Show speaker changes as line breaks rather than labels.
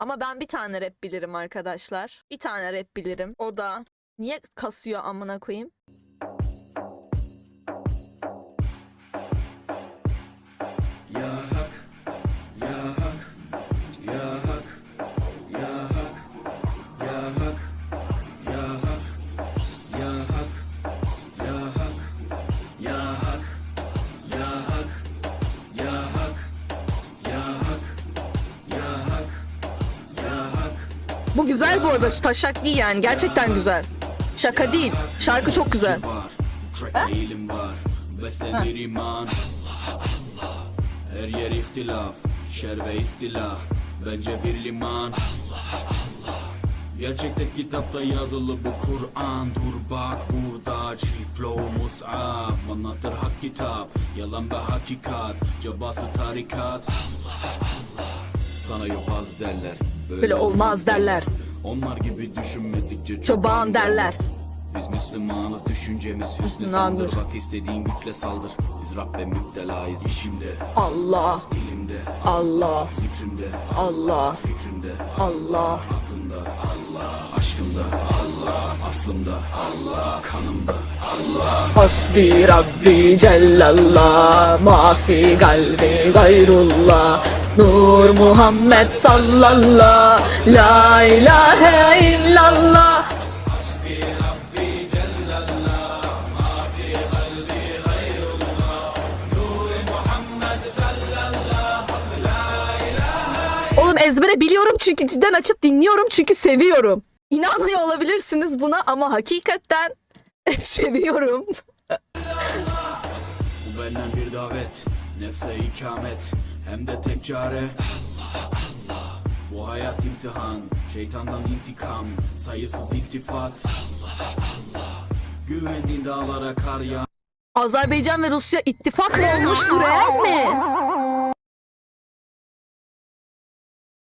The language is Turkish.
Ama ben bir tane rap bilirim arkadaşlar. Bir tane rap bilirim. O da niye kasıyor amına koyayım? Bu güzel bu arada. Taşak değil yani. Gerçekten güzel. Şaka değil. Şarkı çok güzel.
Her yer ihtilaf, şer ve istila. Bence bir liman. Gerçekte kitapta yazılı bu Kur'an Dur bak burada çift flow mus'ab Anlatır hak kitap Yalan ve hakikat Cabası tarikat Sana yobaz derler
Böyle olmaz derler.
Onlar gibi düşünmedikçe
Çoban derler.
Biz Müslümanız düşüncemiz hüsnü sandır Bak istediğin güçle saldır. Biz Rabbe müptelayız işimde.
Allah.
Dilimde.
Allah.
Zikrimde.
Allah.
Fikrimde
Allah.
Aklımda. Allah. Aşkımda. Allah. Aslımda. Allah. Kanımda.
Hasbi Rabbi Cellallah. Ma fi kalbi gayrullah Nur Muhammed sallallah La ilahe illallah Oğlum ezbere biliyorum çünkü cidden açıp dinliyorum çünkü seviyorum. İnanmıyor olabilirsiniz buna ama hakikaten seviyorum.
Bu benden bir davet Nefse ikamet Hem de tek çare Bu hayat imtihan Şeytandan intikam Sayısız iltifat Güvendiğin dağlara kar yağ
Azerbaycan ve Rusya ittifak mı olmuş bu real mi?